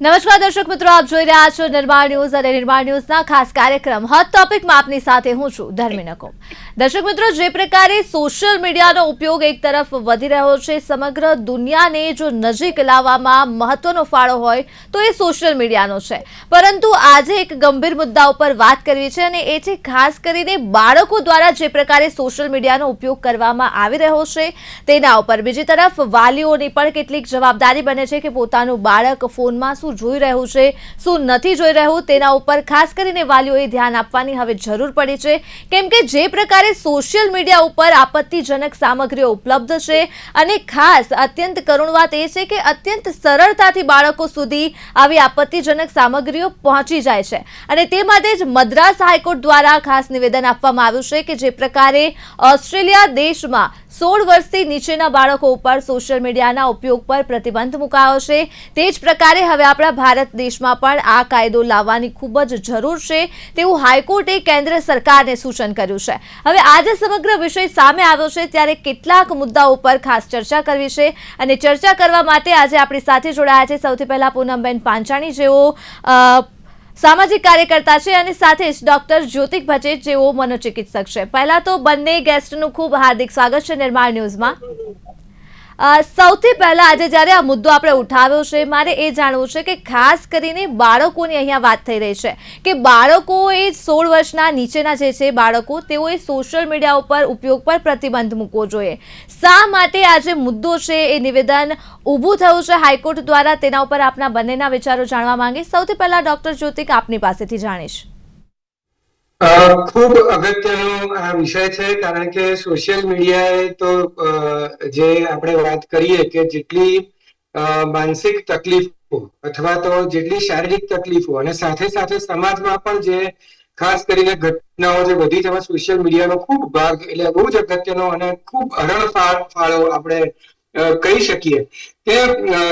નમસ્કાર દર્શક મિત્રો, આપ જોઈ રહ્યા છો નિર્માણ ન્યૂઝ અને નિર્માણ ન્યૂઝના ખાસ કાર્યક્રમ. હોટ ટોપિકમાં આપની સાથે હું છું ધર્મી નકુમ. દર્શક મિત્રો, જે પ્રકારે સોશિયલ મીડિયાનો ઉપયોગ એક તરફ વધી રહ્યો છે, સમગ્ર દુનિયાને જો નજીક લાવવામાં મહત્વનો ફાળો હોય, તો એ સોશિયલ મીડિયાનો છે. પરંતુ આજે એક ગંભીર મુદ્દા ઉપર વાત કરવી છે અને એ છે ખાસ કરીને બાળકો દ્વારા જે પ્રકારે સોશિયલ મીડિયાનો ઉપયોગ કરવામાં આવી રહ્યો છે, તેના ઉપર. બીજી તરફ વાલીઓની પણ કેટલીક જવાબદારી બને છે કે પોતાનું બાળક ફોનમાં શું જોઈ રહ્યું છે, શું નથી જોઈ રહ્યું, તેના ઉપર ખાસ કરીને વાલીઓએ ધ્યાન આપવાની હવે જરૂર પડી છે. કેમ કે જે પ્રકારે સોશિયલ મીડિયા ઉપર આપત્તિજનક સામગ્રીઓ ઉપલબ્ધ છે અને ખાસ અત્યંત કરુણ વાત એ છે કે અત્યંત સરળતાથી બાળકો સુધી આવી આપત્તિજનક સામગ્રીઓ પહોંચી જાય છે. અને તે માટે જ મદ્રાસ હાઈકોર્ટ દ્વારા ખાસ નિવેદન આપવામાં આવ્યું છે કે જે પ્રકારે ઓસ્ટ્રેલિયા દેશમાં સોળ વર્ષથી નીચેના બાળકો ઉપર સોશિયલ મીડિયાના ઉપયોગ પર પ્રતિબંધ મુકાયો છે. તે જ પ્રકારે હવે આપણા ભારત દેશમાં પણ આ કાયદો લાવવાની ખૂબ જ જરૂર છે તેવું હાઈકોર્ટે કેન્દ્ર સરકારને સૂચન કર્યું છે. હવે આજે સમગ્ર વિષય સામે આવ્યો છે ત્યારે કેટલાક મુદ્દાઓ પર ખાસ ચર્ચા કરવી છે અને ચર્ચા કરવા માટે આજે આપણી સાથે જોડાયા છે. સૌથી પહેલા પૂનમબેન પાંચાણી જેઓ સામાજિક કાર્યકર્તા છે અને સાથે જ ડોક્ટર જ્યોતિક ભચેત જેઓ મનોચિકિત્સક છે. પહેલા તો બંને ગેસ્ટનું ખૂબ હાર્દિક સ્વાગત છે નિર્માણ ન્યૂઝમાં. સૌથી પહેલા આજે જ્યારે આ મુદ્દો આપણે ઉઠાવ્યો છે, મારે એ જાણવું છે કે ખાસ કરીને બાળકોની અહીંયા વાત થઈ રહી છે કે બાળકોએ સોળ વર્ષના નીચેના જે છે બાળકો, તેઓએ સોશિયલ મીડિયા ઉપર ઉપયોગ પર પ્રતિબંધ મૂકવો જોઈએ. શા માટે આ જે મુદ્દો છે એ નિવેદન ઊભું થયું છે હાઈકોર્ટ દ્વારા, તેના ઉપર આપના બંનેના વિચારો જાણવા માંગે. સૌથી પહેલા ડોક્ટર જ્યોતિક આપની પાસેથી જાણીશ. ખૂબ અગત્યનો આ વિષય છે, કારણ કે સોશિયલ મીડિયાએ તો જે આપણે વાત કરીએ કે જેટલી માનસિક તકલીફો અથવા તો જેટલી શારીરિક તકલીફો અને સાથે સાથે સમાજમાં પણ જે ખાસ કરીને ઘટનાઓ જે વધી તેમાં સોશિયલ મીડિયાનો ખૂબ ભાગ એટલે બહુ જ અગત્યનો અને ખૂબ હરણફાળ ફાળો આપણે કહી શકીએ. કે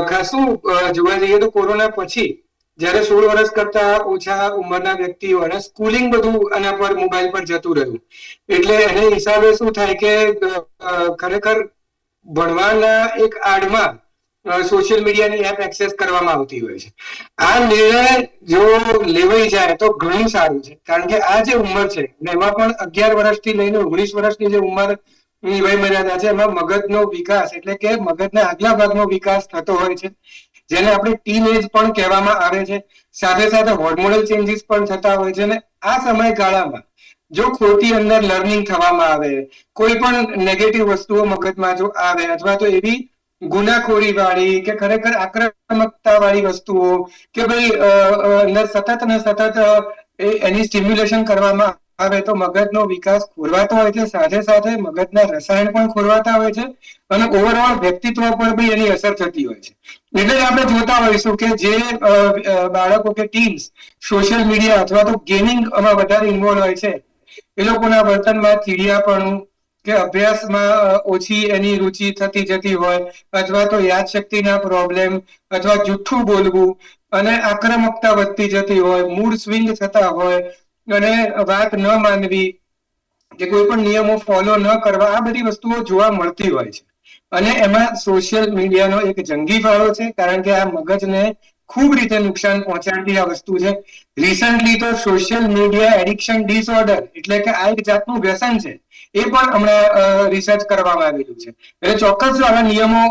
ખાસું જોવા જઈએ તો કોરોના પછી જ્યારે સોળ વર્ષ કરતા ઓછા ઉંમરના વ્યક્તિઓ અને સ્કૂલિંગ બધું આના પર મોબાઈલ પર જતું રહ્યું. એટલે એને હિસાબે શું થાય કે ખરેખર ભણવાના એક આડમાં સોશિયલ મીડિયાની એપ એક્સેસ કરવામાં આવતી હોય છે. આ નિર્ણય જો લેવાઈ જાય તો ઘણું સારું છે. કારણ કે આ જે ઉંમર છે એમાં પણ અગિયાર વર્ષથી લઈને ઓગણીસ વર્ષની જે ઉંમર વય મર્યાદા છે, એમાં મગજનો વિકાસ એટલે કે મગજના આગલા ભાગનો વિકાસ થતો હોય છે. જેને આપણે ટીન એજ પણ કહેવામાં આવે છે. સાથે સાથે હોર્મોનલ ચેન્જીસ પણ થતા હોય છે અને આ સમયગાળામાં જો ખોટી અંદર લર્નિંગ થવામાં આવે, કોઈ પણ નેગેટિવ વસ્તુઓ મગજમાં જો આવે અથવા તો એવી ગુનાખોરી વાળી કે ખરેખર આક્રમકતા વાળી વસ્તુઓ કે ભાઈ અંદર સતત ને સતત એની સ્ટિમ્યુલેશન કરવામાં આવે તો મગજનો વિકાસ ખોરવાતો હોય છે, સાથે સાથે મગજના રસાયણ પણ ખોરવાતા હોય છે અને ઓવરઓલ વ્યક્તિત્વ પર બી એની અસર થતી હોય છે. એટલે જ આપણે જોતા હોઈશું કે જે બાળકો કે ટીમ્સ સોશિયલ મીડિયા અથવા તો ગેમિંગમાં વધારે ઇન્વોલ્વ હોય છે, એ લોકોના વર્તનમાં ચીડિયાપણું કે અભ્યાસમાં ઓછી એની રુચિ થતી જતી હોય અથવા તો યાદશક્તિના પ્રોબ્લેમ અથવા જુઠ્ઠું બોલવું અને આક્રમકતા વધતી જતી હોય, મૂડ સ્વિંગ થતા હોય અને વાત ન માનવી કે કોઈ પણ નિયમો ફોલો ન કરવા, આ બધી વસ્તુઓ જોવા મળતી હોય છે. અને એમાં સોશિયલ મીડિયાનો એક જંગી ફાળો છે, કારણ કે આ મગજને ખૂબ રીતે નુકસાન પહોંચાડતી આ વસ્તુ છે. રિસન્ટલી તો સોશિયલ મીડિયા એડિક્શન ડિસઓર્ડર એટલે કે આ એક જાતનું વ્યસન છે, એ પણ હમણાં રિસર્ચ કરવામાં આવેલું છે. એટલે ચોક્કસ જો આવા નિયમો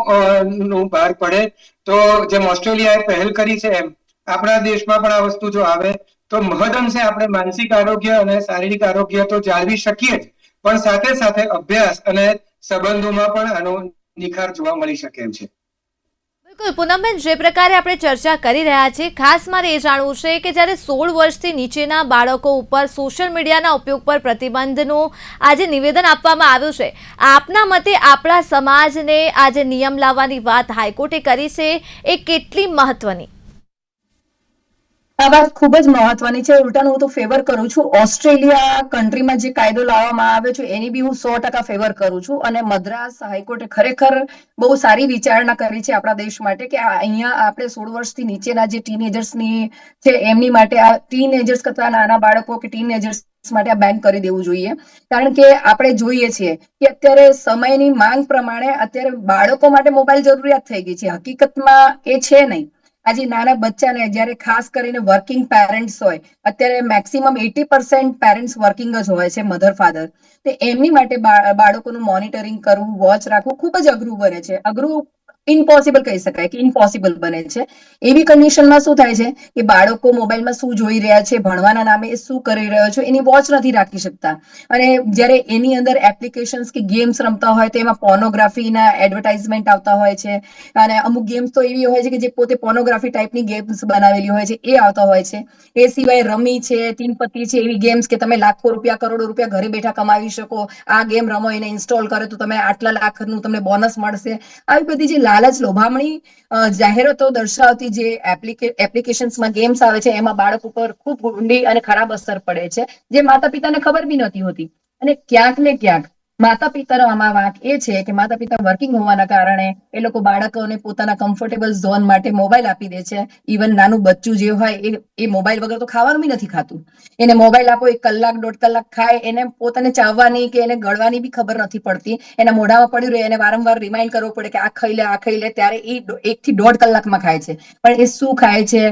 નું બહાર પડે, તો જેમ ઓસ્ટ્રેલિયાએ પહેલ કરી છે એમ, આપણા દેશમાં પણ આ વસ્તુ જો આવે તો મહદઅંશે આપણે માનસિક આરોગ્ય અને શારીરિક આરોગ્ય તો જાળવી શકીએ જ. પણ સાથે સાથે અભ્યાસ અને સંબંધોમાં પણ આનો નિખાર જોવા મળી શકે છે. બિલકુલ. પૂનમબેન, જે પ્રકારે આપણે ચર્ચા કરી રહ્યા છીએ, ખાસ મારે એ જાણવું છે કે જ્યારે સોળ વર્ષથી નીચેના બાળકો ઉપર સોશિયલ મીડિયાના ઉપયોગ પર પ્રતિબંધનું આજે નિવેદન આપવામાં આવ્યું છે, આપના મતે આપણા સમાજને આજે નિયમ લાવવાની વાત હાઈકોર્ટે કરી છે, એ કેટલી મહત્વની? આ વાત ખૂબ જ મહત્વની છે. ઉલટાનું હું તો ફેવર કરું છું. ઓસ્ટ્રેલિયા કન્ટ્રીમાં જે કાયદો લાવવામાં આવ્યો છે, એની બી હું સો ટકા ફેવર કરું છું. અને મદ્રાસ હાઈકોર્ટે ખરેખર બહુ સારી વિચારણા કરી છે આપણા દેશ માટે કે અહીંયા આપણે સોળ વર્ષથી નીચેના જે ટીનેજર્સની છે, એમની માટે આ ટીનેજર્સ કરતા નાના બાળકો કે ટીનેજર્સ માટે આ બેન કરી દેવું જોઈએ. કારણ કે આપણે જોઈએ છીએ કે અત્યારે સમયની માંગ પ્રમાણે અત્યારે બાળકો માટે મોબાઈલ જરૂરિયાત થઈ ગઈ છે. હકીકતમાં એ છે નહીં. આજે નાના બચ્ચાને જ્યારે ખાસ કરીને વર્કિંગ પેરેન્ટ્સ હોય, અત્યારે maximum eighty percent parents working જ હોય છે મધર ફાધર તો એમની માટે બાળકોનું મોનિટરિંગ કરવું વોચ રાખવું ખૂબ જ અઘરું બને છે. અઘરું ઇમ્પોસિબલ કહી શકાય કે ઇમ્પોસિબલ બને છે. એવી કન્ડિશનમાં શું થાય છે? કે બાળકો મોબાઈલમાં શું જોઈ રહ્યા છે? ભણવાના નામે શું કરી રહ્યો છે? એની વોચ નથી રાખી શકતા. અને જ્યારે એની અંદર એપ્લિકેશન્સ કે ગેમ્સ રમતા હોય તો એમાં પોર્નોગ્રાફીના એડવર્ટાઇઝમેન્ટ આવતા હોય છે. અને અમુક ગેમ્સ તો એવી હોય છે કે જે પોતે પોર્નોગ્રાફી ટાઈપની ગેમ્સ બનાવેલી હોય છે, એ આવતા હોય છે. એ સિવાય રમી છે તીન પત્તી છે, એવી ગેમ્સ કે તમે લાખો રૂપિયા, કરોડો રૂપિયા ઘરે બેઠા કમાવી શકો. આ ગેમ રમો, એને ઇન્સ્ટોલ કરો તો તમે આટલા લાખનું તમને બોનસ મળશે. આવી બધી જે લાલચ લોભામણી જાહેરાતો દર્શાવતી જે એપ્લિકે, એપ્લિકેશન્સમાં ગેમ્સ આવે છે, એમાં બાળક ઉપર ખૂબ ઊંડી અને ખરાબ અસર પડે છે, જે માતા પિતાને ખબર બી નથી હોતી. અને ક્યાંક ને ક્યાંક માતા પિતાનો આમાં વાંક એ છે કે માતા પિતા વર્કિંગ હોવાના કારણે એ લોકો બાળકોને પોતાના કમ્ફર્ટેબલ ઝોન માટે મોબાઈલ આપી દે છે. ઇવન નાનું બચ્ચું જે હોય એ એ મોબાઈલ વગર તો ખાવાનું બી નથી ખાતું. એને મોબાઈલ આપો, એક કલાક, દોઢ કલાક ખાય, એને પોતાને ચાવવાની કે એને ગળવાની બી ખબર નથી પડતી. એના મોઢામાં પડ્યું રહે, એને વારંવાર રિમાઇન્ડ કરવો પડે કે આ ખાઈ લે, આ ખાઈ લે, ત્યારે એ એક થી દોઢ કલાકમાં ખાય છે. પણ એ શું ખાય છે?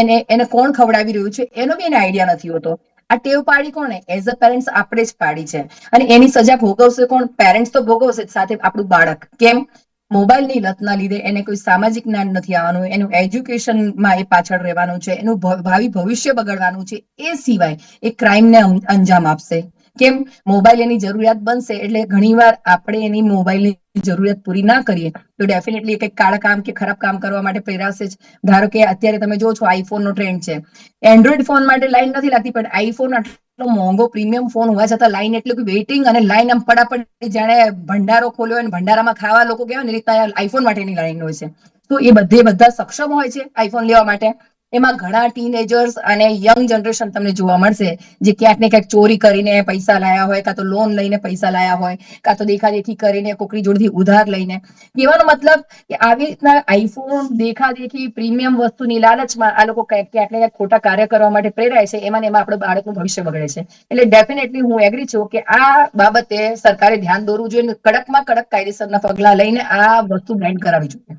એને એને કોણ ખવડાવી રહ્યું છે? એનો બી એને આઈડિયા નથી હોતો. આ ટેવ પાડી કોણે એઝ અ પેરેન્ટ્સ આપણે જ પાડી છે. અને એની સજા ભોગવશે કોણ? પેરેન્ટ્સ તો ભોગવશે જ સાથે આપણું બાળક. કેમ? મોબાઈલની લતના લીધે એને કોઈ સામાજિક જ્ઞાન નથી આવવાનું, એનું એજ્યુકેશનમાં એ પાછળ રહેવાનું છે, એનું ભાવિ ભવિષ્ય બગડવાનું છે, એ સિવાય એ ક્રાઇમને અંજામ આપશે. કેમ મોબાઈલ એની જરૂરિયાત બનશે એટલે ઘણીવાર આપણે એની મોબાઈલની જરૂરિયાત પૂરી ના કરીએ, તો ડેફિનેટલી કંઈક કાળા કામ કે ખરાબ કામ કરવા માટે પ્રેરાશે જ. ધારો કે અત્યારે તમે જો છો આઈફોનનો ટ્રેન્ડ છે. એન્ડ્રોઈડ ફોન માટે લાઈન નથી લાગતી, પણ આઈફોન આટલો મોંઘો પ્રીમિયમ ફોન હોવા છતાં લાઈન એટલે કે વેઇટિંગ અને લાઈન આમ પડાપડ જાણે ભંડારો ખોલ્યો હોય ભંડારામાં ખાવા લોકો કહેવાય ને રીતના આઈફોન માટેની લાઈન હોય છે. તો એ બધે બધા સક્ષમ હોય છે આઈફોન લેવા માટે. એમાં ઘણા ટીનેજર્સ અને યંગ જનરેશન તમને જોવા મળશે, જે ક્યાંક ને ક્યાંક ચોરી કરીને પૈસા લાયા હોય, કાં તો લોન લઈને પૈસા લાયા હોય, કાં તો દેખાદેખી કરીને કોકરી જોડેથી ઉધાર લઈને. કહેવાનો મતલબ કે આવી રીતના આઈફોન દેખાદેખી પ્રીમિયમ વસ્તુની લાલચમાં આ લોકો ક્યાંક ક્યાંક ને ક્યાંક ખોટા કાર્ય કરવા માટે પ્રેરાય છે એમાં એમાં આપણે બાળકનું ભવિષ્ય બગડે છે. એટલે ડેફિનેટલી હું એગ્રી છું કે આ બાબતે સરકારે ધ્યાન દોરવું જોઈએ કડકમાં કડક કાયદેસરના પગલા લઈને આ વસ્તુ બેન્ડ કરાવવી જોઈએ.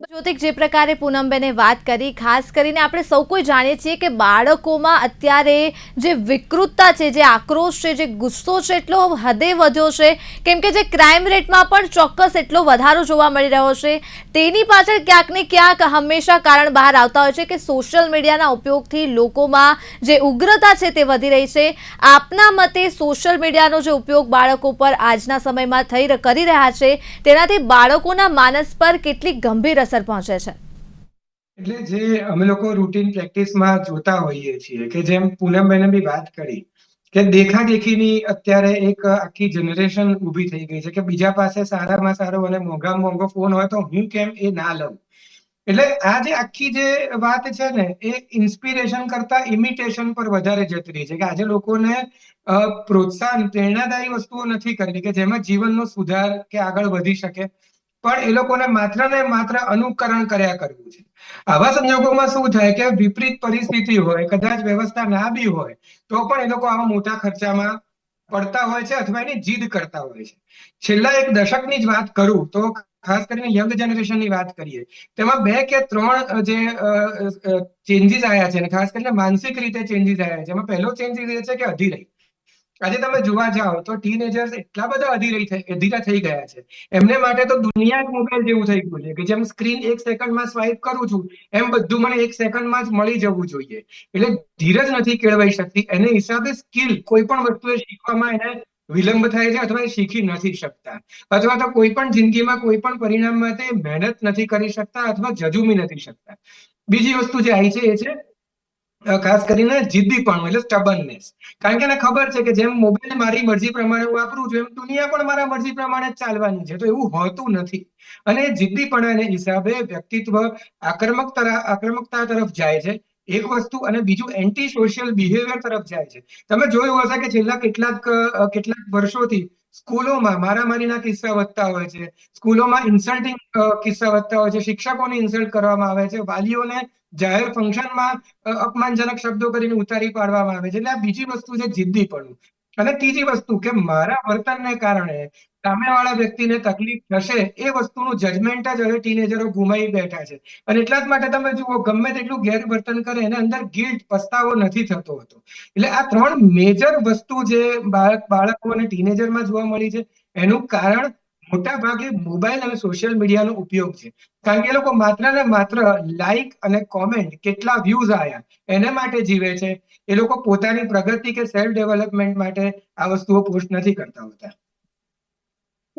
જ્યોતિક, જે પ્રકારે પૂનમબેને વાત કરી, ખાસ કરીને આપણે સૌ કોઈ જાણીએ છીએ કે બાળકોમાં અત્યારે જે વિકૃતતા છે, જે આક્રોશ છે, જે ગુસ્સો છે, એટલો હદે વધ્યો છે, કેમ કે જે ક્રાઇમ રેટમાં પણ ચોક્કસ એટલો વધારો જોવા મળી રહ્યો છે. તેની પાછળ ક્યાંક ક્યાંક હંમેશા કારણ બહાર આવતા હોય છે કે સોશિયલ મીડિયાના ઉપયોગથી લોકોમાં જે ઉગ્રતા છે તે વધી રહી છે. આપના મતે સોશિયલ મીડિયાનો જે ઉપયોગ બાળકો પર આજના સમયમાં થઈ કરી રહ્યા છે, તેનાથી બાળકોના માનસ પર કેટલી ગંભીર અસર પહોંચે છે. એટલે જે અમે લોકો રૂટીન પ્રેક્ટિસમાં જોતા હોઈએ છીએ કે જેમ પૂનમબેને બી વાત કરી કે દેખાદેખીની અત્યારે એક આખી જનરેશન ઊભી થઈ ગઈ છે કે બીજા પાસે સારામાં સારો અને મોંઘામાં મોંઘો ફોન હોય તો હું કેમ એ ના લઉં? એટલે આ જે આખી જે વાત છે ને એ ઇન્સ્પિરેશન કરતા ઇમિટેશન પર વધારે જતી રહી છે કે આજે લોકોને પ્રોત્સાહન, પ્રેરણાદાયી વસ્તુઓ નથી કરવી કે જેમાં જીવનનો સુધાર કે આગળ વધી શકે. પણ એ લોકોને માત્ર ને માત્ર અનુકરણ કર્યા કરવું છે. આવા સંજોગોમાં શું થાય કે વિપરીત પરિસ્થિતિ હોય, કદાચ વ્યવસ્થા ના બી હોય, તો પણ એ લોકો આવા મોટા ખર્ચામાં પડતા હોય છે અથવા એની જીદ કરતા હોય છે. છેલ્લા એક દશકની જ વાત કરું તો ખાસ કરીને યંગ જનરેશનની વાત કરીએ, તેમાં બે કે ત્રણ જે ચેન્જીસ આવ્યા છે અને ખાસ કરીને માનસિક રીતે ચેન્જીસ આવ્યા છે. એમાં પહેલો ચેન્જીસ એ છે કે અધીરાઈ આજે તમે જોવા જાઓ તો ટીનેજર્સ એટલા બધા અધીરાઈ થઈ, અધીરા થઈ ગયા છે. એમને માટે તો દુનિયા જ મોબાઈલ જેવું થઈ ગયું છે કે જેમ સ્ક્રીન એક સેકન્ડમાં સ્વાઇપ કરું છું, એમ બધું મને એક સેકન્ડમાં જ મળી જવું જોઈએ. એટલે ધીરજ નથી કેળવાઈ શકતી. એને હિસાબે સ્કિલ કોઈ પણ વસ્તુ શીખવામાં એને વિલંબ થાય છે અથવા એ શીખી નથી શકતા. અથવા તો કોઈ પણ જિંદગીમાં કોઈ પણ પરિણામ માટે મહેનત નથી કરી શકતા અથવા જજુમી નથી શકતા. બીજી વસ્તુ જે આવી છે એ છે ખાસ કરીને જિદ્દીપણું એટલે સ્ટબનનેસ કારણ કે એને ખબર છે કે જેમ મોબાઈલ મારી મરજી પ્રમાણે હું વાપરું છું, એમ દુનિયા પણ મારા મરજી પ્રમાણે ચાલવાની છે. તો એવું હોતું નથી. અને જિદ્દીપણાને હિસાબે વ્યક્તિત્વ આક્રમક આક્રમકતા તરફ જાય છે. એક વસ્તુ અને બીજું એન્ટી સોશિયલ બિહેવિયર તરફ જાય છે. તમે જોયું હશે કે છેલ્લા કેટલાક કેટલાક વર્ષોથી સ્કૂલોમાં મારામારીના કિસ્સા વધતા હોય છે. સ્કૂલોમાં ઇન્સલ્ટિંગ કિસ્સા વધતા હોય છે. શિક્ષકોને ઇન્સલ્ટ કરવામાં આવે છે. વાલીઓને જાહેર ફંક્શનમાં અપમાનજનક શબ્દો કરીને ઉતારી પાડવામાં આવે છે. એટલે આ બીજી વસ્તુ છે જિદ્દીપણું. અને ત્રીજી વસ્તુ કે મારા વર્તનને કારણે સામેવાળા વ્યક્તિને તકલીફ થશે એ વસ્તુનું જજમેન્ટ જ હવે ટીનેજરો ગુમાવી બેઠા છે. અને એટલા જ માટે તમે જુઓ, ગમે તેટલું ગેરવર્તન કરે, એને અંદર ગિલ્ટ પસ્તાવો નથી થતો હતો. એટલે આ ત્રણ મેજર વસ્તુ જે બાળક, બાળકો અને ટીનેજરમાં જોવા મળી છે, એનું કારણ મોટા ભાગે મોબાઈલ અને સોશિયલ મીડિયાનો ઉપયોગ છે. કારણ કે એ લોકો માત્ર ને માત્ર લાઈક અને કોમેન્ટ કેટલા વ્યૂઝ આવ્યા એના માટે જીવે છે. એ લોકો પોતાની પ્રગતિ કે સેલ્ફ ડેવલપમેન્ટ માટે આ વસ્તુઓ પોસ્ટ નથી કરતા હોતા.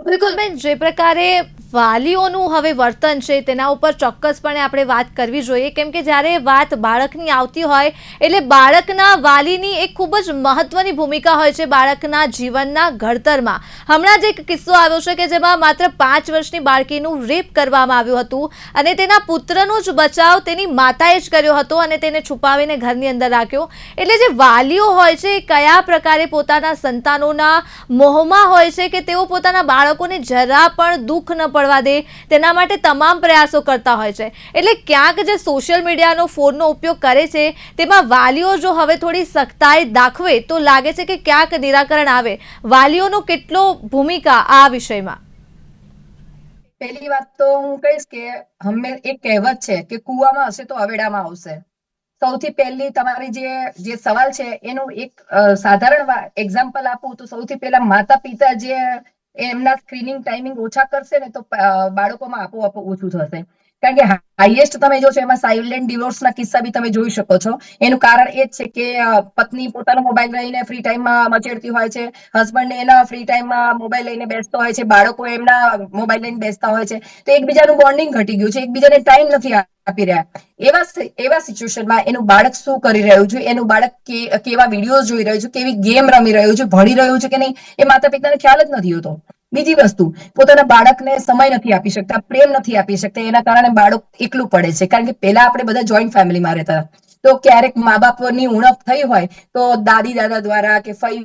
બિલકુલ બેન, જે પ્રકારે વાલીઓનું હવે વર્તન છે, તેના ઉપર ચોક્કસપણે આપણે વાત કરવી જોઈએ. કેમ કે જ્યારે વાત બાળકની આવતી હોય, એટલે બાળકના વાલીની એક ખૂબ જ મહત્વની ભૂમિકા હોય છે બાળકના જીવનના ઘડતરમાં. હમણાં જ એક કિસ્સો આવ્યો છે કે જેમાં માત્ર પાંચ વર્ષની બાળકીનું રેપ કરવામાં આવ્યું હતું અને તેના પુત્રનો જ બચાવ તેની માતાએ જ કર્યો હતો અને તેને છુપાવીને ઘરની અંદર રાખ્યો. એટલે જે વાલીઓ હોય છે કયા પ્રકારે પોતાના સંતાનોના મોહમાં હોય છે કે તેઓ પોતાના બાળકોને જરા પણ દુઃખ ન પડવા દે, તેના માટે તમામ પ્રયાસો કરતા હોય છે. એટલે ક્યાંક જે સોશિયલ મીડિયાનો ફોનનો ઉપયોગ કરે છે, તેમાં વાલીઓ જો હવે થોડી સખ્તાઈ દાખવે, તો લાગે છે કે ક્યાંક નિરાકરણ આવે. વાલીઓનો કેટલો ભૂમિકા આ વિષયમાં? પહેલી વાત તો હું કહીશ કે હમે એક કહેવત છે કે કુવામાં હશે તો અવેડામાં આવશે. સૌથી પહેલી તમારી જે જે સવાલ છે, એનું એક સાધારણ એક્ઝામ્પલ આપું તો સૌથી પહેલા માતા પિતા જે એમના સ્ક્રીનિંગ ટાઈમિંગ ઓછા કરશે ને તો બાળકોમાં આપોઆપ ઓછું થશે. કારણ કે હાઈએસ્ટ તમે જો છો એમાં સાયલેન્ટ ડિવોર્સના કિસ્સા બી તમે જોઈ શકો છો. એનું કારણ એ જ છે કે પત્ની પોતાનો મોબાઈલ લઈને ફ્રી ટાઈમમાં મચેડતી હોય છે. હસબન્ડ એના ફ્રી ટાઈમમાં મોબાઈલ લઈને બેસતો હોય છે. બાળકો એમના મોબાઈલ લઈને બેસતા હોય છે. તો એકબીજાનું બોન્ડિંગ ઘટી ગયું છે. એકબીજાને ટાઈમ નથી આપી રહ્યા. એવા એવા સિચ્યુએશનમાં એનું બાળક શું કરી રહ્યું છે? એનું બાળક કેવા વીડિયો જોઈ રહ્યું છે? કેવી ગેમ રમી રહ્યું છે? ભણી રહ્યું છે કે નહીં? એ માતા પિતાને ખ્યાલ જ નથી હોતો. બીજી વસ્તુ, પોતાના બાળકને સમય નથી આપી શકતા, પ્રેમ નથી આપી શકતા, એના કારણે બાળક એકલું પડે છે. કારણ કે પહેલા આપણે બધા જોઈન્ટ ફેમિલીમાં રહેતા હતા. તો ક્યારેક મા બાપની ઉણપ થઈ હોય, તો દાદી દાદા દ્વારા કે ફઈ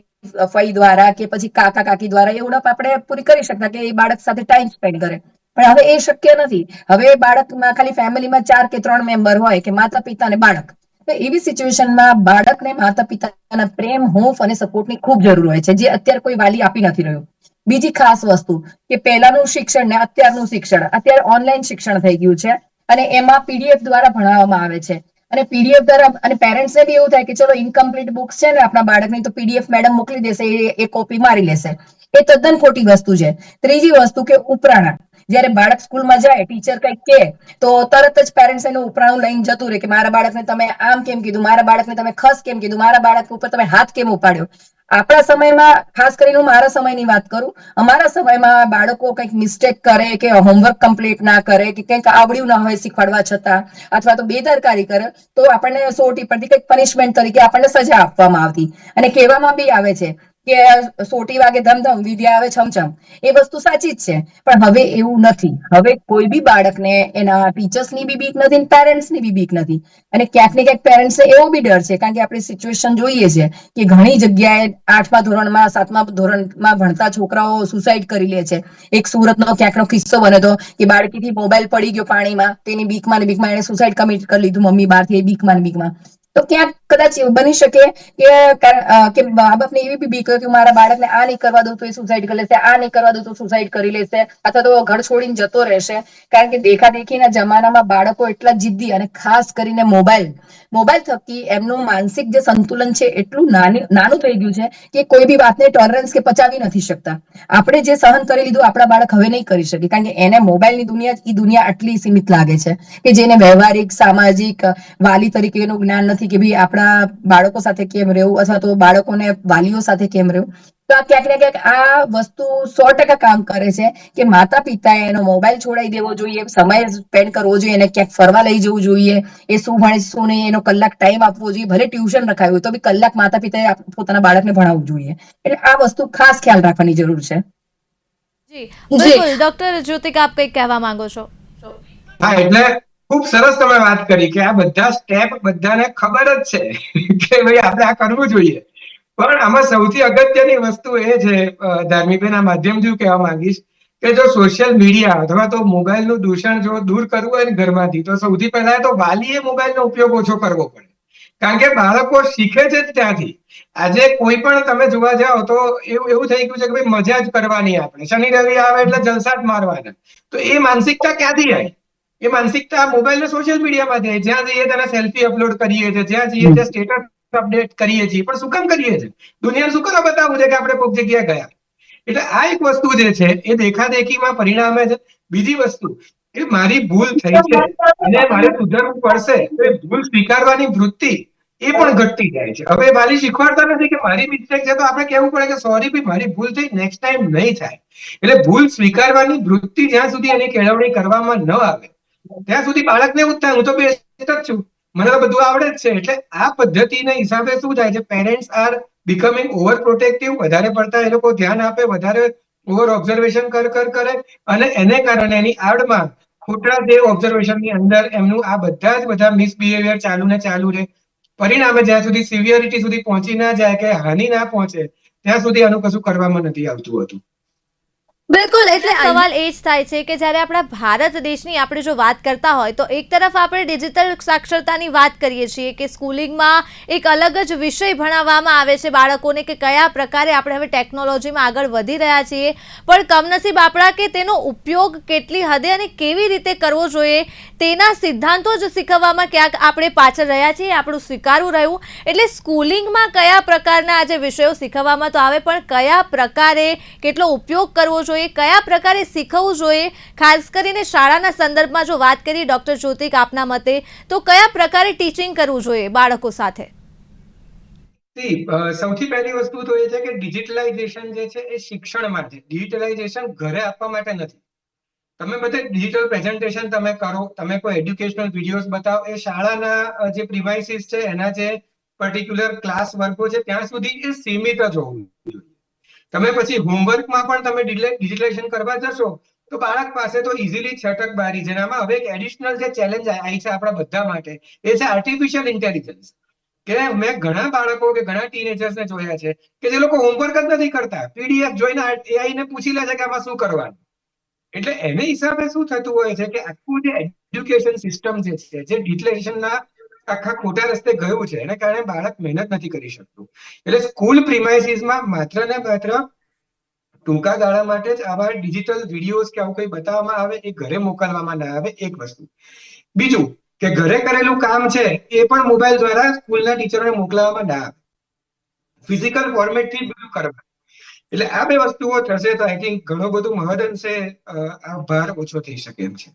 ફઈ દ્વારા કે પછી કાકા કાકી દ્વારા એ ઉણપ આપણે પૂરી કરી શકતા કે એ બાળક સાથે ટાઈમ સ્પેન્ડ કરે. પણ હવે એ શક્ય નથી. હવે બાળકમાં ખાલી ફેમિલીમાં ચાર કે ત્રણ મેમ્બર હોય કે માતા પિતા અને બાળક. તો એવી સિચ્યુએશનમાં બાળકને માતા પિતાના પ્રેમ, હોફ અને સપોર્ટની ખૂબ જરૂર હોય છે, જે અત્યારે કોઈ વાલી આપી નથી રહ્યું. બીજી ખાસ વસ્તુ કે પહેલાનું શિક્ષણ ને અત્યારનું શિક્ષણ, અત્યારે ઓનલાઈન શિક્ષણ થઈ ગયું છે અને એમાં પીડીએફ દ્વારા ભણાવવામાં આવે છે. અને પીડીએફ દ્વારા, અને પેરેન્ટ્સને બી એવું થાય કે ચલો ઇનકમ્પ્લીટ બુક્સ છે ને આપણા બાળકની તો પીડીએફ મેડમ મોકલી દેશે, એ કોપી મારી લેશે. એ તદ્દન ખોટી વસ્તુ છે. ત્રીજી વસ્તુ કે ઉપરાણા જ્યારે બાળક સ્કૂલમાં જાય ટીચર કંઈક કે તો તરત જ પેરેન્ટ્સ એનું ઉપરાણું લઈને જતું રહે કે મારા બાળકને તમે આમ કેમ કીધું, મારા બાળકને તમે ખસ કેમ કીધું, મારા બાળક ઉપર તમે હાથ કેમ ઉપાડ્યો? આપણા સમયમાં, ખાસ કરીને હું મારા સમયની વાત કરું, અમારા સમયમાં બાળકો કંઈક મિસ્ટેક કરે કે હોમવર્ક કમ્પ્લીટ ના કરે કે કંઈક આવડ્યું ના હોય શીખવાડવા છતાં, અથવા તો બેદરકારી કરે, તો આપણને સોટી પરથી કંઈક પનિશમેન્ટ તરીકે આપણને સજા આપવામાં આવતી. અને કહેવામાં બી આવે છે કે સોટી વાગે ધમધમ, વિદ્યા આવે છમછમ, એ વસ્તુ સાચી જ છે. પણ હવે એવું નથી. હવે કોઈ બી બાળકને એના ટીચર્સની બી બીક નથી પેરેન્ટ્સની બી બીક નથી. અને ક્યાંક ને ક્યાંક પેરેન્ટ્સ એવો બી ડર છે. કારણ કે આપણે સિચ્યુએશન જોઈએ છે કે ઘણી જગ્યાએ આઠમા ધોરણમાં, સાતમા ધોરણમાં ભણતા છોકરાઓ સુસાઇડ કરી લે છે. એક સુરતનો ક્યાંકનો કિસ્સો બને તો કે બાળકીથી મોબાઈલ પડી ગયો પાણીમાં, તેની બીકમાં ને બીકમાં એને સુસાઇડ કમિટ કરી લીધું મમ્મી બહારથી બીકમાં ને બીકમાં. તો ક્યાંક કદાચ બની શકે કે કે મા બાપને એવી બી બીક કે મારા બાળકને આ નહીં કરવા દઉં તો એ સુસાઇડ કરી લેશે, આ નહીં કરવા દઉં તો સુસાઇડ કરી લેશે, અથવા તો ઘર છોડીને જતો રહેશે. કારણ કે દેખાદેખીના જમાનામાં બાળકો એટલા જિદ્દી અને ખાસ કરીને મોબાઈલ મોબાઈલ થકી એમનું માનસિક જે સંતુલન છે એટલું નાની થઈ ગયું છે કે કોઈ બી વાતને ટોલરન્સ કે પચાવી નથી શકતા. આપણે જે સહન કરી લીધું આપણા બાળક હવે નહીં કરી શકે, કારણ કે એને મોબાઈલની દુનિયા એ દુનિયા આટલી સીમિત લાગે છે કે જેને વ્યવહારિક, સામાજિક, વાલી તરીકેનું જ્ઞાન નથી કે ભાઈ આપણા બાળકો સાથે કેમ રહેવું અથવા તો બાળકોને વાલીઓ સાથે કેમ રહેવું? તો આ ક્યાંક ને ક્યાંક આ વસ્તુ સો ટકા કામ કરે છે કે માતા પિતાએ એનો મોબાઈલ છોડાઈ દેવો જોઈએ સમય સ્પેન્ડ કરવો જોઈએ એને ક્યાંક ફરવા લઈ જવું જોઈએ. એ શું ભણે શું નહીં એનો કલાક ટાઈમ આપવો જોઈએ. ભલે ટ્યુશન રખાયું હોય તો બી કલાક માતા પિતાએ પોતાના બાળકને ભણાવવું જોઈએ. એટલે આ વસ્તુ ખાસ ખ્યાલ રાખવાની જરૂર છે. જી બિલકુલ. ડોક્ટર જ્યોતિકા આપ કંઈક કહેવા માંગો છો? હા એટલે ખૂબ સરસ તમે વાત કરી કે આ બધા સ્ટેપ બધાને ખબર જ છે કે ભાઈ આપણે આ કરવું જોઈએ. પણ આમાં સૌથી અગત્યની વસ્તુ એ છે ધાર્મિકબેન આ માધ્યમથી કહેવા માંગીશ કે જો સોશિયલ મીડિયા અથવા તો મોબાઈલનું દૂષણ જો દૂર કરવું હોય ને ઘરમાંથી, તો સૌથી પહેલા તો વાલીએ મોબાઈલનો ઉપયોગ ઓછો કરવો પડે. કારણ કે બાળકો શીખે છે જ ત્યાંથી. આજે કોઈ પણ તમે જોવા જાઓ તો એવું એવું થઈ ગયું છે કે ભાઈ મજા જ કરવાની આપણે. શનિ રવિ આવે એટલે જલસા મારવાના. તો એ માનસિકતા ક્યાંથી આવી? એ માનસિકતા મોબાઈલ ને સોશિયલ મીડિયામાં જાય જ્યાં જઈએ ત્યાં સેલ્ફી અપલોડ કરીએ છીએ. જ્યાં જઈએ ત્યાં સ્ટેટસ અપડેટ કરીએ છીએ. પણ શું કામ કરીએ છીએ? દુનિયાને શું કરવા બતાવવું છે કે આપણે કોઈક જગ્યાએ ગયા? એટલે આ એક વસ્તુ જે છે, એ દેખાદેખીમાં પરિણામે છે બીજી વસ્તુ, એ મારી ભૂલ થઈ છે. અને મારે સુધારવું પડશે, તો એ ભૂલ સ્વીકારવાની વૃત્તિ એ પણ ઘટતી જાય છે. હવે વાલી શીખવાડતા નથી કે મારી મિસ્ટેક છે, તો આપણે કહેવું પડે કે સોરી ભાઈ, મારી ભૂલ થઈ નેક્સ્ટ ટાઈમ નહીં થાય. એટલે ભૂલ સ્વીકારવાની વૃત્તિ જ્યાં સુધી એની કેળવણી કરવામાં ન આવે ત્યાં સુધી બાળકને એવું થાય હું તો બેસ્ટ જ છું. મને તો બધું આવડે જ છે. એટલે આ પદ્ધતિના હિસાબે શું થાય છે? Parents are becoming over protective વધારે પડતા એ લોકો ધ્યાન આપે, વધારે ઓવર ઓબ્ઝર્વેશન કર કર, કરે. અને એને કારણે એની આડમાં ખોટા જે ઓબ્ઝર્વેશનની અંદર એમનું આ બધા જ બધા મિસબિહેવિયર ચાલુ ને ચાલુ રહે. પરિણામે જ્યાં સુધી સિવિયરિટી સુધી પહોંચી ના જાય કે હાનિ ના પહોંચે, ત્યાં સુધી આનું કશું કરવામાં નથી આવતું હતું. બિલકુલ એટલે સવાલ એ જ થાય છે કે જ્યારે આપણા ભારત દેશની આપણે જો વાત કરતા હોય તો એક તરફ આપણે ડિજિટલ સાક્ષરતાની વાત કરીએ છીએ કે સ્કૂલિંગમાં એક અલગ જ વિષય ભણાવવામાં આવે છે બાળકોને કે કયા પ્રકારે આપણે હવે ટેકનોલોજીમાં આગળ વધી રહ્યા છીએ. પણ કમનસીબ આપણા કે તેનો ઉપયોગ કેટલી હદે અને કેવી રીતે કરવો જોઈએ તેના સિદ્ધાંતો જ શીખવવામાં ક્યાંક આપણે પાછળ રહ્યા છીએ આપણું સ્વીકારવું રહ્યું. એટલે સ્કૂલિંગમાં કયા પ્રકારના આજે વિષયો શીખવવામાં તો આવે પણ કયા પ્રકારે કેટલો ઉપયોગ કરવો જોઈએ કયા પ્રકારે શીખવવું જોઈએ, ખાસ કરીને શાળાના સંદર્ભમાં જો વાત કરીએ ડોક્ટર જ્યોતિક આપના મતે, તો કયા પ્રકારે ટીચિંગ કરવું જોઈએ બાળકો સાથે? સૌથી પહેલી વસ્તુ તો એ છે કે ડિજિટલાઇઝેશન જે છે એ શિક્ષણ માટે ડિજિટલાઇઝેશન ઘરે આપવા માટે નથી. તમે બધે ડિજિટલ પ્રેઝન્ટેશન તમે કરો, તમે કોઈ એડ્યુકેશનલ વિડીયોઝ બતાવો, એ શાળાના જે પ્રિમાઇસીસ છે, એના જે પર્ટિક્યુલર ક્લાસ વર્ગો છે, ત્યાં સુધી એ સીમિત જ હોવું જોઈએ. તમે પછી હોમવર્કમાં પણ તમે ડિજિટલાઇઝેશન કરવા જશો, તો બાળક પાસે તો ઇઝીલી છટક બારી જેનામાં હવે એક એડિશનલ જે ચેલેન્જ આવી છે આપણા બધા માટે, એ છે આર્ટિફિશિયલ ઇન્ટેલિજન્સ કે મેં ઘણા બાળકો કે ઘણા ટીનેજર્સ ને જોયા છે કે જે લોકો હોમવર્ક જ નથી કરતા. પીડીએફ જોઈને એઆઈ ને પૂછી લે છે કે આમાં શું કરવાનું. એટલે એને હિસાબે શું થતું હોય છે કે આખું જે એજ્યુકેશન સિસ્ટમ જે છે, જે ડિજિટલાઇઝેશનના આખા ખોટા રસ્તે ગયું છે. એના કારણે બાળક મહેનત નથી કરી શકતું. એટલે સ્કૂલ પ્રિમાઇસીસમાં માત્ર ને માત્ર ટૂંકા ગાળા માટે જ આવા ડિજિટલ વિડીયોઝ કે આવું કંઈ બતાવવામાં આવે એ ઘરે મોકલવામાં ના આવે એક વસ્તુ. બીજું કે ઘરે કરેલું કામ છે એ પણ મોબાઈલ દ્વારા સ્કૂલના ટીચરોને મોકલવામાં ના આવે. ફિઝિકલ ફોર્મેટથી બધું કરવા એટલે આ બે વસ્તુઓ થશે તો આઈ થિંક ઘણો બધું મહદ અંશે આ ભાર ઓછો થઈ શકે એમ છે.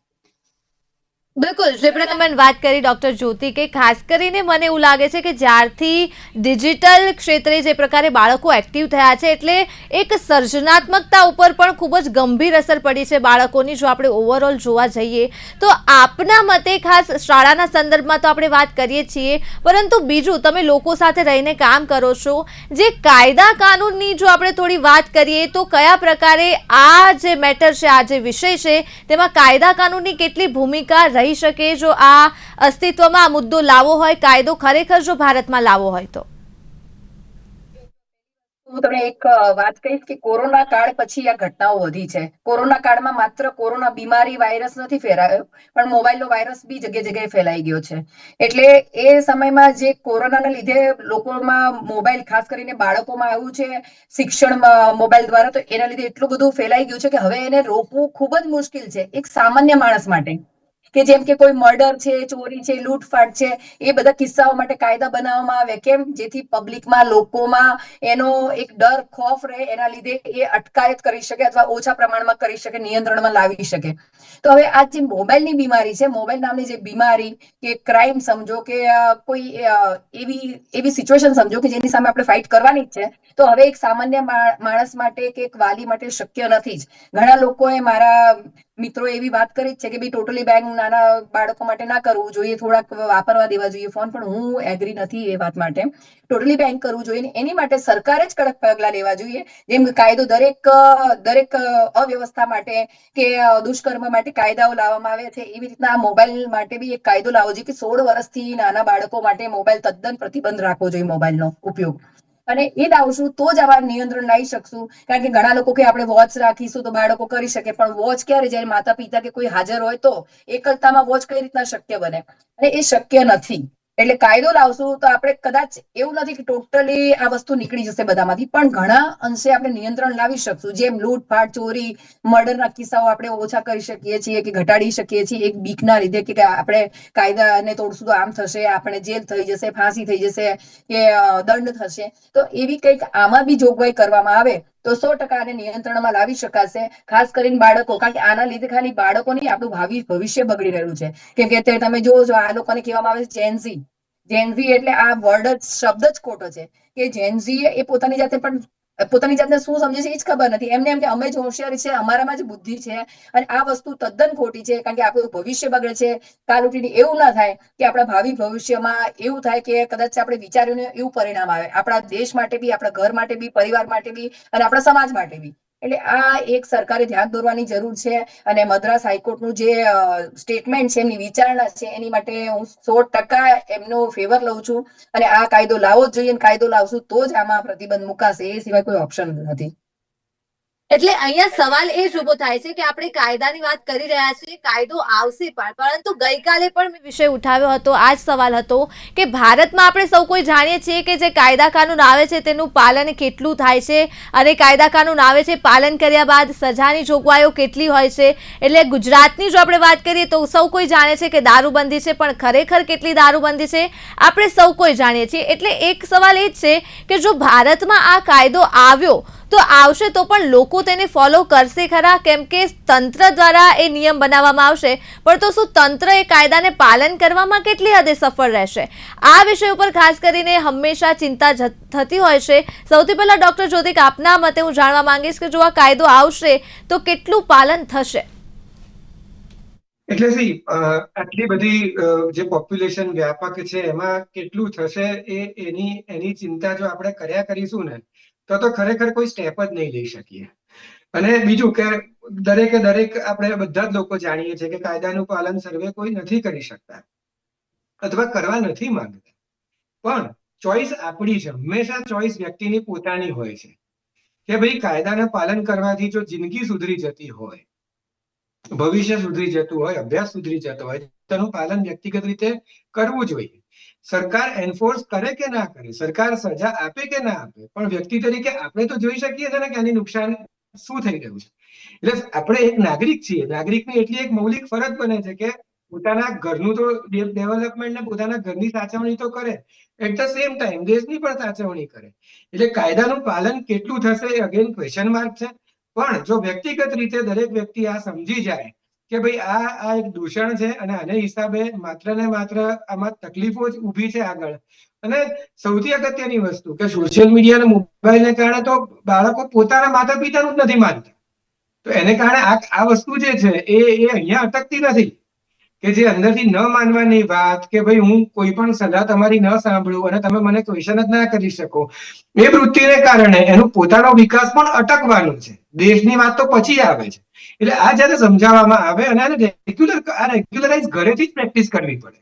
બિલકુલ જે તમે વાત કરી ડોક્ટર જ્યોતિ કે ખાસ કરીને મને એવું લાગે છે કે જ્યારથી ડિજિટલ ક્ષેત્રે જે પ્રકારે બાળકો એક્ટિવ થયા છે, એટલે એક સર્જનાત્મકતા ઉપર પણ ખૂબ જ ગંભીર અસર પડી છે બાળકોની, જો આપણે ઓવરઓલ જોવા જઈએ. તો આપના મતે ખાસ શાળાના સંદર્ભમાં તો આપણે વાત કરીએ છીએ, પરંતુ બીજું તમે લોકો સાથે રહીને કામ કરો છો, જે કાયદા કાનૂનની જો આપણે થોડી વાત કરીએ, તો કયા પ્રકારે આ જે મેટર છે, આ જે વિષય છે, તેમાં કાયદા કાનૂનની કેટલી ભૂમિકા રહી શકે જો આ અસ્તિત્વમાં આ મુદ્દો લાવવો હોય, કાયદો ખરેખર જો ભારતમાં લાવવો હોય તો? હું તમને એક વાત કહીશ કે કોરોના કાળ પછી આ ઘટનાઓ વધી છે. કોરોના કાળમાં માત્ર કોરોના બીમારી વાયરસ નથી ફેલાયો, પણ મોબાઈલનો વાયરસ બી જગ્યાએ જગ્યાએ ફેલાઈ ગયો છે. એટલે એ સમયમાં જે કોરોનાના લીધે લોકોમાં મોબાઈલ, ખાસ કરીને બાળકોમાં આવ્યું છે શિક્ષણમાં મોબાઈલ દ્વારા, તો એના લીધે એટલું બધું ફેલાઈ ગયું છે કે હવે એને રોકવું ખૂબ જ મુશ્કેલ છે, એક સામાન્ય માણસ માટે. કે જેમ કે કોઈ મર્ડર છે, ચોરી છે, લૂંટફાટ છે, એ બધા કિસ્સાઓ માટે કાયદા બનાવવામાં આવે. કેમ? જેથી પબ્લિકમાં લોકોમાં એનો એક ડર, ખોફ રહે, એના લીધે એ અટકાયત કરી શકે અથવા ઓછા પ્રમાણમાં કરી શકે, નિયંત્રણમાં લાવી શકે. તો હવે આ જે મોબાઈલની બીમારી છે, મોબાઈલ નામની જે બીમારી કે ક્રાઇમ સમજો કે કોઈ એવી એવી સિચ્યુએશન સમજો કે જેની સામે આપણે ફાઇટ કરવાની જ છે, તો હવે એક સામાન્ય માણસ માટે કે એક વાલી માટે શક્ય નથી જ. ઘણા લોકોએ મારા મિત્રો એવી વાત કરી છે કે ભાઈ ટોટલી બેન નાના બાળકો માટે ના કરવું જોઈએ થોડાક વાપરવા દેવા જોઈએ ફોન પણ હું એગ્રી નથી એ વાત માટે. ટોટલી બેન કરવું જોઈએ એની માટે સરકારે જ કડક પગલા લેવા જોઈએ. જેમ કે કાયદો દરેક દરેક અવ્યવસ્થા માટે કે દુષ્કર્મ માટે કાયદાઓ લાવવામાં આવે છે. એવી રીતના મોબાઈલ માટે બી એક કાયદો લાવવો જોઈએ કે સોળ વર્ષથી નાના બાળકો માટે મોબાઈલ તદ્દન પ્રતિબંધ રાખવો જોઈએ મોબાઈલનો ઉપયોગ. અને એ લાવશું તો જ આવા નિયંત્રણ લાવી શકશું. કારણ કે ઘણા લોકો કે આપણે વોચ રાખીશું તો બાળકો કરી શકે, પણ વોચ ક્યારે? જ્યારે માતા પિતા કે કોઈ હાજર હોય તો, એકલતામાં વોચ કઈ રીતના શક્ય બને? અને એ શક્ય નથી. એટલે કાયદો લાવશું તો આપણે કદાચ એવું નથી કે ટોટલી આ વસ્તુ નીકળી જશે બધામાંથી, પણ ઘણા અંશે આપણે નિયંત્રણ લાવી શકશું. જેમ લૂંટફાટ ચોરી, મર્ડરના કિસ્સાઓ આપણે ઓછા કરી શકીએ છીએ કે ઘટાડી શકીએ છીએ એક બીકના લીધે કે આપણે કાયદાને તોડશું તો આમ થશે, આપણે જેલ થઈ જશે, ફાંસી થઈ જશે કે દંડ થશે. તો એવી કંઈક આમાં બી જોગવાઈ કરવામાં આવે. તો સો ટકા આને નિયંત્રણમાં લાવી શકાશે. ખાસ કરીને બાળકો, કારણ કે આના લીધે ખાલી બાળકો નહીં આપણું ભાવિ, ભવિષ્ય બગડી રહ્યું છે. કેમ કે તમે જોવો છો, આ લોકોને કહેવામાં આવે છે જેન્ઝી જેન્ઝી એટલે આ વર્ડ શબ્દ જ ખોટો છે. કે જેન્ઝી એ પોતાની જાતે પણ પોતાની જાતને શું સમજે છે એ જ ખબર નથી. એમને એમ કે અમે જ હોશિયાર છે, અમારામાં જ બુદ્ધિ છે અને આ વસ્તુ તદ્દન ખોટી છે કારણ કે આપણું ભવિષ્ય બગડે છે. કાલ ઉઠીને એવું ના થાય કે આપણા ભાવિ ભવિષ્યમાં એવું થાય કે કદાચ આપણે વિચાર્યું એવું પરિણામ આવે. આપણા દેશ માટે બી, આપણા ઘર માટે બી, પરિવાર માટે બી અને આપણા સમાજ માટે બી. એટલે આ એક સરકારે ધ્યાન દોરવાની જરૂર છે અને મદ્રાસ હાઈકોર્ટનું જે સ્ટેટમેન્ટ છે, એમની વિચારણા છે, એની માટે હું સો ટકા એમનો ફેવર લઉં છું. અને આ કાયદો લાવવો જ જોઈએ કાયદો લાવશું તો જ આમાં પ્રતિબંધ મુકાશે, એ સિવાય કોઈ ઓપ્શન નથી. એટલે અહીંયા સવાલ એ જ ઊભો થાય છે કે આપણે કાયદાની વાત કરી રહ્યા છીએ, કાયદો આવશે પણ, પરંતુ ગઈકાલે પણ મેં વિષય ઉઠાવ્યો હતો, આ જ સવાલ હતો કે ભારતમાં આપણે સૌ કોઈ જાણીએ છીએ કે જે કાયદા કાનૂન આવે છે તેનું પાલન કેટલું થાય છે? અને કાયદા કાનૂન આવે છે, પાલન કર્યા બાદ સજાની જોગવાઈઓ કેટલી હોય છે? એટલે ગુજરાતની જો આપણે વાત કરીએ તો સૌ કોઈ જાણે છે કે દારૂબંધી છે, પણ ખરેખર કેટલી દારૂબંધી છે? આપણે સૌ કોઈ જાણીએ છીએ. એટલે એક સવાલ એ જ છે કે જો ભારતમાં આ કાયદો આવ્યો તો આવશે તો પણ લોકો તેને ફોલો કરશે ખરા? કેમ કે તંત્ર દ્વારા એ નિયમ બનાવવામાં આવશે. પણ તો શું તંત્ર એ કાયદાને પાલન કરવામાં કેટલી હદે સફળ રહેશે? આ વિષય ઉપર ખાસ કરીને હંમેશા ચિંતા થતી હોય છે. સૌથી પહેલા ડોક્ટર જ્યોતિક, આપના મતે હું જાણવા માંગીશ કે જો આ કાયદો આવશે તો કેટલું પાલન થશે? એટલે સી આટલી બધી જે પોપ્યુલેશન વ્યાપક છે, એમાં કેટલું થશે એ એની એની ચિંતા જો આપણે કર્યા કરીશું ને તો તો ખરેખર કોઈ સ્ટેપ જ નહીં લઈ શકીએ. અને બીજું કે દરેકે દરેક આપણે બધા જ લોકો જાણીએ છીએ કે કાયદાનું પાલન સર્વે કોઈ નથી કરી શકતા. અથવા કરવા નથી માંગતા. પણ ચોઈસ આપણી છે હંમેશા ચોઈસ વ્યક્તિની પોતાની હોય છે. કે ભાઈ કાયદાના પાલન કરવાથી જો જિંદગી સુધરી જતી હોય, ભવિષ્ય સુધરી જતું હોય, અભ્યાસ સુધરી જતો હોય, તેનું પાલન વ્યક્તિગત રીતે કરવું જોઈએ. સરકાર એન્ફોર્સ કરે કે ના કરે? સરકાર સજા આપે કે ના આપે? પણ વ્યક્તિ તરીકે આપણે તો જોઈ શકીએ છીએ કે આની નુકસાન શું થઈ રહ્યું છે? એટલે આપણે એક નાગરિક છીએ. નાગરિકની એટલી એક મૌલિક ફરજ બને છે કે પોતાના ઘરનું તો ડેવલપમેન્ટ ને પોતાના ઘરની સાચવણી તો કરે. એટ ધ સેમ ટાઈમ દેશની પણ સાચવણી કરે. એટલે કાયદાનું પાલન કેટલું થશે એ અગેન ક્વેશ્ચન માર્ક છે. પણ જો વ્યક્તિગત રીતે દરેક વ્યક્તિ આ સમજી જાય કે ભાઈ આ આ એક દૂષણ છે અને આને હિસાબે માત્ર ને માત્ર આમાં તકલીફો જ ઊભી છે આગળ. અને સૌથી અગત્યની વસ્તુ કે સોશિયલ મીડિયા અને મોબાઈલને કારણે તો બાળકો પોતાના માતા પિતાનું જ નથી માનતા. તો એને કારણે આ આ વસ્તુ જે છે એ એ અહીંયા અટકતી નથી. કે જે અંદરથી ન માનવાની વાત કે ભાઈ હું કોઈ પણ સલાહ તમારી ન સાંભળું અને તમે મને ક્વેશ્ચન જ ના કરી શકો. એ વૃત્તિને કારણે એનો પોતાનો વિકાસ પણ અટકવાનો છે. દેશની વાત તો પછી આવે છે. એટલે આ જયારે સમજાવવામાં આવે અને આને રેગ્યુલર આ રેગ્યુલરાઇઝ ઘરેથી જ પ્રેક્ટિસ કરવી પડે.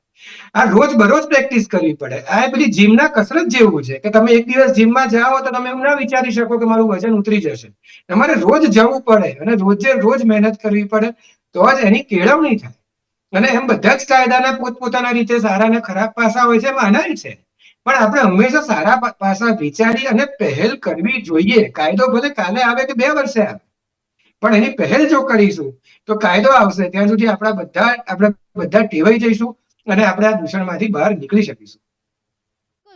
આ રોજ બરોજ પ્રેક્ટિસ કરવી પડે. આ પેલી જીમના કસરત જેવું છે કે તમે એક દિવસ જીમમાં જાઓ તો તમે એવું ના વિચારી શકો કે મારું વજન ઉતરી જશે. તમારે રોજ જવું પડે અને રોજે રોજ મહેનત કરવી પડે તો જ એની કેળવણી થાય. અને એમ બધા જ કાયદાના પોતપોતાના રીતે સારા અને ખરાબ પાસા હોય છે માનાય છે. પણ આપણે હંમેશા સારા પાસા વિચારી અને પહેલ કરવી જોઈએ. કાયદો ભલે કાલે આવે કે બે વર્ષે આવે. પણ એની પહેલ જો કરીશું, તો કાયદો આવશે, ત્યાં સુધી આપણા બધા, આપણે બધા ટેવાઈ જઈશું અને આપણે આ દૂષણમાંથી બહાર નીકળી શકીશું.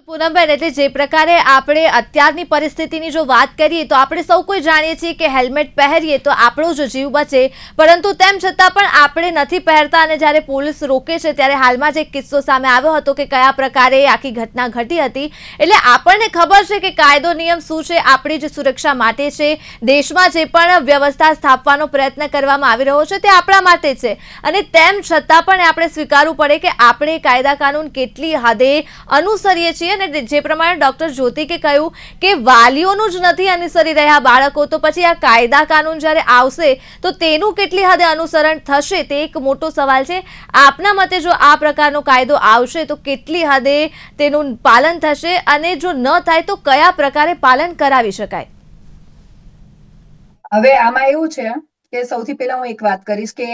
પૂનમબેન, એટલે જે પ્રકારે આપણે અત્યારની પરિસ્થિતિની જો વાત કરીએ, તો આપણે સૌ કોઈ જાણીએ છીએ કે હેલ્મેટ પહેરીએ તો આપણો જ જીવ બચે. પરંતુ તેમ છતાં પણ આપણે નથી પહેરતા અને જ્યારે પોલીસ રોકે છે, ત્યારે હાલમાં જ એક કિસ્સો સામે આવ્યો હતો કે કયા પ્રકારે આખી ઘટના ઘટી હતી. એટલે આપણને ખબર છે કે કાયદો નિયમ શું છે, આપણી જ સુરક્ષા માટે છે. દેશમાં જે પણ વ્યવસ્થા સ્થાપવાનો પ્રયત્ન કરવામાં આવી રહ્યો છે, તે આપણા માટે છે. અને તેમ છતાં પણ આપણે સ્વીકારવું પડે કે આપણે કાયદા કાનૂન કેટલી હદે અનુસરીએ છીએ અને જે પ્રમાણે ડોક્ટર જ્યોતિકે કહ્યું કે વાલીઓનું જ નથી અનુસરી રહ્યા બાળકો, તો પછી આ કાયદા કાનૂન જ્યારે આવશે, તો તેનું કેટલી હદે અનુસરણ થશે? તે એક મોટો સવાલ છે. આપના મતે જો આ પ્રકારનો કાયદો આવશે, તો કેટલી હદે તેનું પાલન થશે અને જો ન થાય, તો કયા પ્રકારે પાલન કરાવી શકાય? હવે આમાં એવું છે કે સૌથી પહેલા હું એક વાત કરીશ કે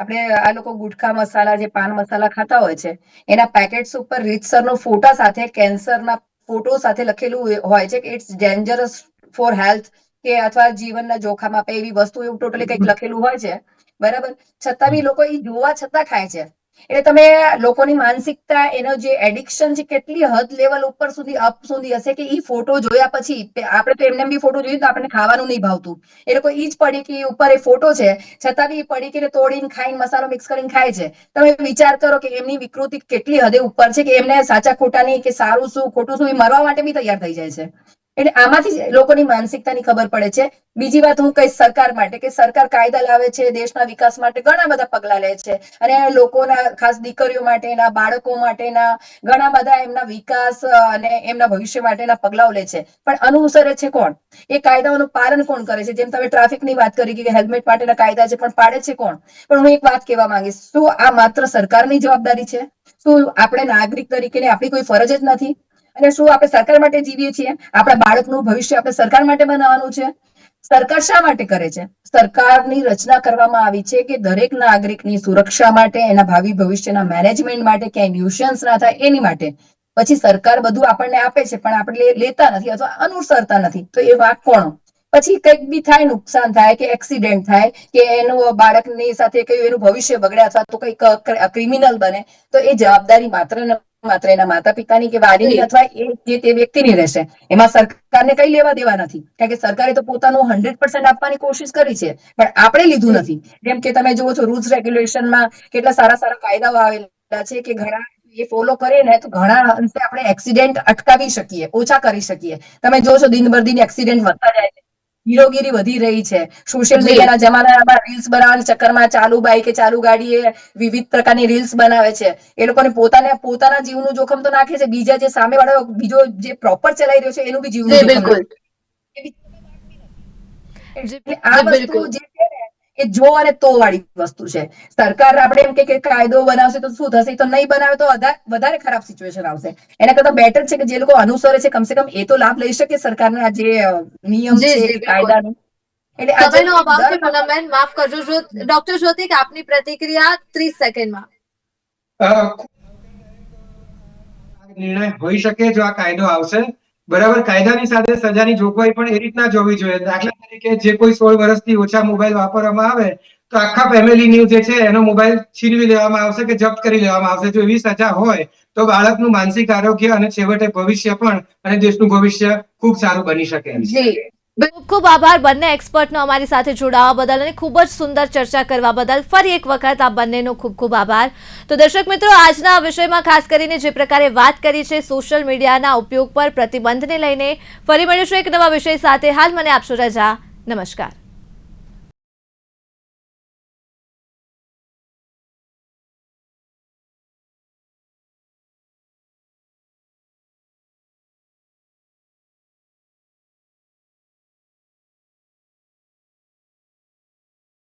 આપણે આ લોકો ગુટખા મસાલા, જે પાન મસાલા ખાતા હોય છે, એના પેકેટ્સ ઉપર રીતસરનો ફોટા સાથે કેન્સરના ફોટો સાથે લખેલું હોય છે કે ઇટ્સ ડેન્જરસ ફોર હેલ્થ કે અથવા જીવનના જોખમ આપે એવી વસ્તુ એવું ટોટલી કંઈક લખેલું હોય છે. બરાબર? છતાં બી લોકો એ જોવા છતાં ખાય છે. એટલે તમે લોકોની માનસિકતા, એનો જે એડિક્શન છે, કેટલી હદ લેવલ ઉપર સુધી અપ સુધી હશે કે ઈ ફોટો જોયા પછી આપણે તો એમને બી ફોટો જોઈએ તો આપણને ખાવાનું નહીં ભાવતું. એ લોકો ઈ જ પડીકી ઉપર એ ફોટો છે, છતાં બી એ પડીકીને તોડીને ખાઈને મસાલો મિક્સ કરીને ખાય છે. તમે વિચાર કરો કે એમની વિકૃતિ કેટલી હદે ઉપર છે કે એમને સાચા ખોટાની કે સારું શું, ખોટું શું એ મરવા માટે બી તૈયાર થઈ જાય છે. એટલે આમાંથી લોકોની માનસિકતાની ખબર પડે છે. બીજી વાત હું કહીશ સરકાર માટે કે સરકાર કાયદા લાવે છે, દેશના વિકાસ માટે ઘણા બધા પગલા લે છે. અને લોકોના ખાસ દીકરીઓ માટેના, બાળકો માટેના ઘણા બધા એમના વિકાસ અને એમના ભવિષ્ય માટેના પગલાઓ લે છે. પણ અનુસરે છે કોણ? એ કાયદાઓનું પાલન કોણ કરે છે? જેમ તમે ટ્રાફિકની વાત કરી કે હેલ્મેટ માટેના કાયદા છે, પણ પાડે છે કોણ? પણ હું એક વાત કહેવા માંગીશ. શું આ માત્ર સરકારની જવાબદારી છે? શું આપણે નાગરિક તરીકે આપણી કોઈ ફરજ જ નથી? અને શું આપણે સરકાર માટે જીવીએ છીએ? આપણા બાળકનું ભવિષ્ય આપણે સરકાર માટે બનાવવાનું છે? સરકાર શા માટે કરે છે? સરકારની રચના કરવામાં આવી છે કે દરેક નાગરિકની સુરક્ષા માટે, એના ભાવિ ભવિષ્યના મેનેજમેન્ટ માટે ક્યાંય ન્યુશન્સ ના થાય એની માટે. પછી સરકાર બધું આપણને આપે છે, પણ આપણે લેતા નથી અથવા અનુસરતા નથી. તો એ વાક કોણ? પછી કંઈક બી થાય, નુકસાન થાય કે એક્સિડન્ટ થાય કે એનું બાળકની સાથે કયું એનું ભવિષ્ય બગડે અથવા તો કંઈક ક્રિમિનલ બને, તો એ જવાબદારી માત્ર માત્ર એના માતા પિતાની કે વાલીની અથવા એ જે તે વ્યક્તિની રહેશે. એમાં સરકારને કઈ લેવા દેવા નથી. કારણ કે સરકારે તો પોતાનું હંડ્રેડ પર્સન્ટ આપવાની કોશિશ કરી છે. પણ આપણે લીધું નથી. જેમ કે તમે જુઓ છો રૂલ્સ રેગ્યુલેશનમાં કેટલા સારા સારા કાયદાઓ આવેલા છે કે ઘણા એ ફોલો કરીએ ને તો ઘણા અંશે આપણે એક્સિડેન્ટ અટકાવી શકીએ ઓછા કરી શકીએ. તમે જોશો છો દિન બર દિન એક્સિડન્ટ વધતા જાય છે. હીરોગીરી વધી રહી છે સોશિયલ. મીડિયાના જમાનામાં રીલ્સ બનાવવાના ચક્કરમાં ચાલુ બાઈક કે ચાલુ ગાડીએ વિવિધ પ્રકારની રીલ્સ બનાવે છે એ લોકોને પોતાને પોતાના જીવનું જોખમ તો નાખે છે બીજા જે સામે વાળો બીજો જે પ્રોપર ચલાવી રહ્યો છે એનું બી જીવનું બિલકુલ આ વસ્તુ બિલકુલ. જે એ જો અને તો વાળી વસ્તુ છે. સરકાર આપણે એમ કે કે કાયદો બનાવશે તો શું થશે? એ તો નહીં બનાવે તો વધારે ખરાબ સિચ્યુએશન આવશે. એના કરતા બેટર છે કે જે લોકો અનુસરે છે કમસે કમ એ તો લાભ લઈ શકે સરકારના જે નિયમ છે કાયદાનો. સમયનો અભાવ છે માફ કરજો ડોક્ટર જ્યોતિક આપની પ્રતિક્રિયા ત્રીસ સેકન્ડમાં. નિર્ણય હોઈ શકે જો આ કાયદો આવશે. બરાબર? કાયદાની સાથે સજાની જોગવાઈ પણ એ રીતના જોવી જોઈએ. દાખલા તરીકે જે કોઈ સોળ વર્ષથી ઓછા મોબાઈલ વાપરવામાં આવે, તો આખા ફેમિલીની જે છે એનો મોબાઈલ છીનવી લેવામાં આવશે કે જપ્ત કરી લેવામાં આવશે? જો એવી સજા હોય, તો બાળકનું માનસિક આરોગ્ય અને છેવટે ભવિષ્ય પણ અને દેશનું ભવિષ્ય ખૂબ સારું બની શકે એમ ખૂબ ખૂબ આભાર. બંને એક્સપર્ટનો અમારી સાથે જોડાવા બદલ અને ખૂબ જ સુંદર ચર્ચા કરવા બદલ ફરી એક વખત આ બંનેનો ખૂબ ખૂબ આભાર. તો દર્શક મિત્રો, આજના વિષયમાં ખાસ કરીને જે પ્રકારે વાત કરી છે સોશિયલ મીડિયાના ઉપયોગ પર, પ્રતિબંધને લઈને, ફરી મળીશું એક નવા વિષય સાથે. હાલ મને આપશો રજા, નમસ્કાર.